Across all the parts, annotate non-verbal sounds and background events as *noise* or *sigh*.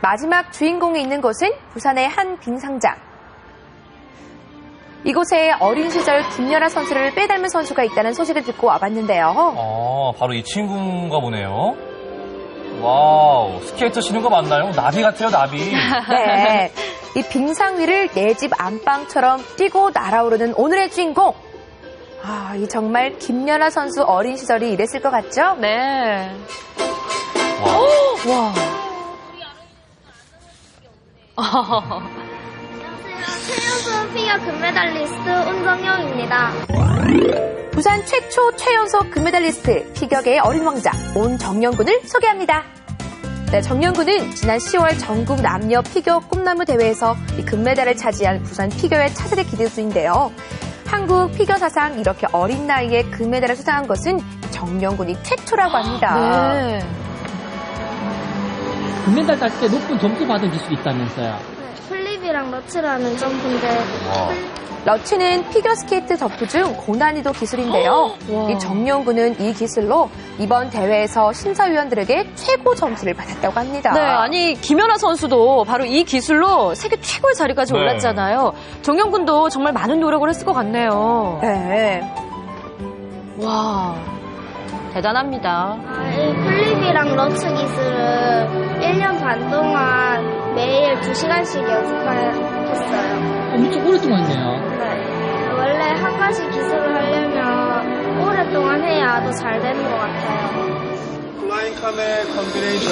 마지막 주인공이 있는 곳은 부산의 한 빙상장. 이곳에 어린 시절 김연아 선수를 빼닮은 선수가 있다는 소식을 듣고 와봤는데요. 아, 바로 이 친구인가 보네요. 와우, 스케이트 치는 거 맞나요? 나비 같아요, 나비. *laughs* 네. 이 빙상 위를 내 집 안방처럼 뛰고 날아오르는 오늘의 주인공. 아, 이 정말 김연아 선수 어린 시절이 이랬을 것 같죠? 네. 와. 와. 최연소 피겨 금메달리스트 온정영입니다. 부산 최초 최연소 금메달리스트 피겨계의 어린 왕자 온정영 군을 소개합니다. 네, 정영 군은 지난 10월 전국 남녀 피겨 꿈나무 대회에서 이 금메달을 차지한 부산 피겨의 차세대 기대수인데요. 한국 피겨 사상 이렇게 어린 나이에 금메달을 수상한 것은 정영 군이 최초라고 합니다. 네. 금메달 딸 때 높은 점수 받은 기술이 있다면서요. 네, 플립이랑 러츠라는 점프인데 와. 러치는 피겨스케이트 덕후 중 고난이도 기술인데요. 와. 이 정영군은 이 기술로 이번 대회에서 심사위원들에게 최고 점수를 받았다고 합니다. 네, 아니 김연아 선수도 바로 이 기술로 세계 최고의 자리까지 네. 올랐잖아요. 정영군도 정말 많은 노력을 했을 것 같네요. 네. 와, 대단합니다. 아, 이 플립이랑 러츠 기술은 1년 반 동안 매일 2시간씩 연습했어요. 엄청 오랫동안 했네요. 네. 원래 한 가지 기술을 하려면 오랫동안 해야 더 잘 되는 것 같아요. 플라잉 카메 컨비네이션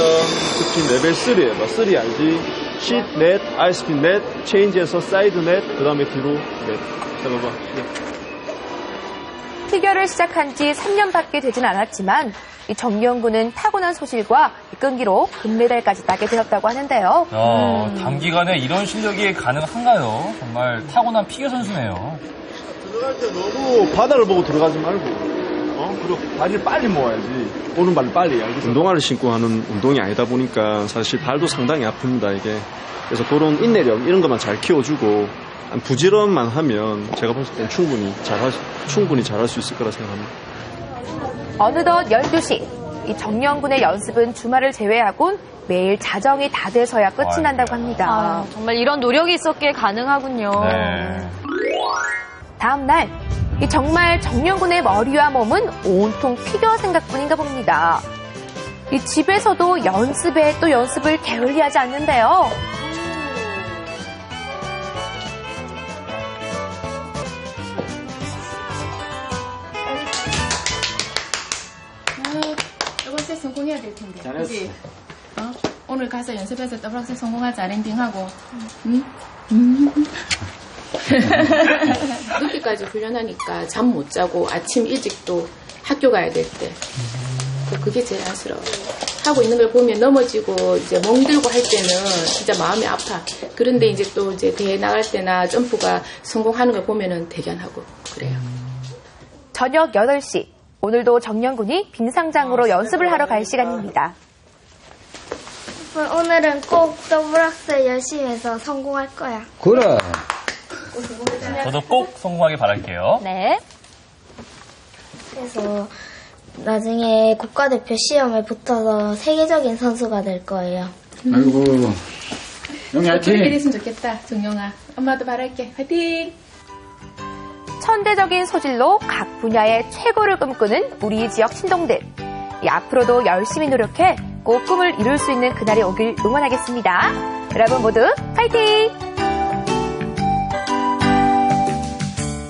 특징 레벨 3예요. 3 알지? 쉿, 넷, 아이스핀 넷, 체인지에서 사이드 넷, 그 다음에 뒤로 넷. 잠깐만. 피겨를 시작한 지 3년밖에 되진 않았지만 이 정영군은 타고난 소질과 이 끈기로 금메달까지 따게 되었다고 하는데요. 야, 단기간에 이런 실력이 가능한가요? 정말 타고난 피겨 선수네요. 들어갈 때 너무 바다를 보고 들어가지 말고, 어? 그리고 발을 빨리 모아야지. 오른발을 빨리, 알겠어? 운동화를 신고 하는 운동이 아니다 보니까 사실 발도 상당히 아픕니다, 이게. 그래서 그런 인내력, 이런 것만 잘 키워주고, 한 부지런만 하면 제가 봤을 땐 충분히 잘할, 수- 충분히 잘할 수 있을 거라 생각합니다. 어느덧 12시. 이 정영군의 연습은 주말을 제외하곤 매일 자정이 다 돼서야 끝이. 난다고 합니다. 아, 정말 이런 노력이 있었기에 가능하군요. 네. 다음 날, 이 정말 정영군의 머리와 몸은 온통 피겨 생각뿐인가 봅니다. 이 집에서도 연습에 또 연습을 게을리하지 않는데요. 세 성공해야 될 텐데. 잘했어. 어? 오늘 가서 연습해서 더블 악셀 성공하자 랜딩 하고. 응? 음. *laughs* 늦게까지 훈련하니까 잠 못 자고 아침 일찍 또 학교 가야 될 때. 그- 그게 제일 안쓰러워. 하고 있는 걸 보면 넘어지고 이제 멍들고 할 때는 진짜 마음이 아파. 그런데 이제 또 이제 대회 나갈 때나 점프가 성공하는 걸 보면은 대견하고 그래요. 저녁 8시. 오늘도 정영군이 빙상장으로 연습을 하러 갈 시간입니다. 오늘은 꼭 더블 악셀 열심히 해서 성공할 거야. 그래. 저도 꼭 성공하길 바랄게요. 네. 그래서 나중에 국가대표 시험에 붙어서 세계적인 선수가 될 거예요. 아이고. 영희 그렇게 화이팅! 됐으면 좋겠다, 정영아. 엄마도 바랄게. 화이팅! 천대적인 소질로 각 분야의 최고를 꿈꾸는 우리 지역 신동들. 이 앞으로도 열심히 노력해 꼭 꿈을 이룰 수 있는 그날이 오길 응원하겠습니다. 여러분 모두 파이팅!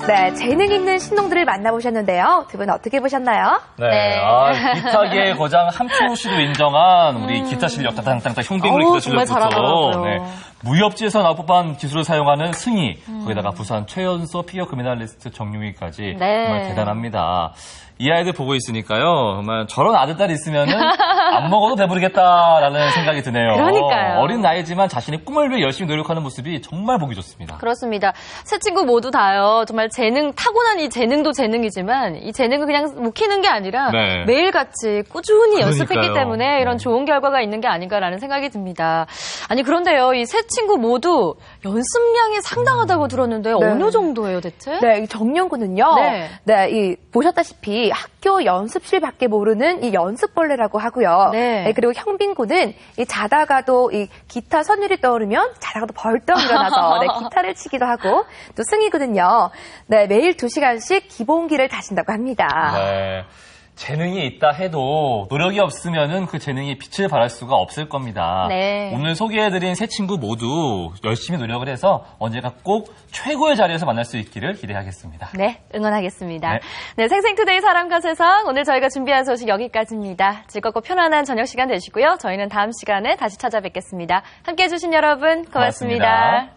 네, 재능 있는 신동들을 만나보셨는데요. 두 분 어떻게 보셨나요? 네. 네. 아, 기타계의 고장 함표 씨도 인정한 우리 기타 실력, 형배우의 어우, 기타 실력부터. 잘하더라고요. 무협지에서 나올 법한 기술을 사용하는 승희, 거기다가 부산 최연소 피겨 금메달리스트 정유미까지 네. 정말 대단합니다. 이 아이들 보고 있으니까요. 정말 저런 아들딸이 있으면은 안 *laughs* 먹어도 배부르겠다라는 생각이 드네요. 그러니까요. 어린 나이지만 자신의 꿈을 위해 열심히 노력하는 모습이 정말 보기 좋습니다. 그렇습니다. 세 친구 모두 다요. 정말 재능, 타고난 이 재능도 재능이지만 이 재능을 그냥 묵히는 게 아니라 네. 매일같이 꾸준히 연습했기 그러니까요. 때문에 이런 네. 좋은 결과가 있는 게 아닌가라는 생각이 듭니다. 아니, 그런데요, 이 세 친구 모두 연습량이 상당하다고 들었는데 네. 어느 정도예요, 대체? 네, 이 정연군은요. 네. 네. 이 보셨다시피 학교 연습실 밖에 모르는 이 연습벌레라고 하고요. 네. 그리고 형빈군은 이 자다가도 이 기타 선율이 떠오르면 자다가도 벌떡 일어나서 *laughs* 네, 기타를 치기도 하고 또 승희군은요. 네, 매일 두시간씩 기본기를 다신다고 합니다. 네. 재능이 있다 해도 노력이 없으면은 그 재능이 빛을 발할 수가 없을 겁니다. 네. 오늘 소개해드린 세 친구 모두 열심히 노력을 해서 언젠가 꼭 최고의 자리에서 만날 수 있기를 기대하겠습니다. 네, 응원하겠습니다. 네. 네, 생생투데이 사람과 세상 오늘 저희가 준비한 소식 여기까지입니다. 즐겁고 편안한 저녁 시간 되시고요. 저희는 다음 시간에 다시 찾아뵙겠습니다. 함께해 주신 여러분 고맙습니다. 고맙습니다.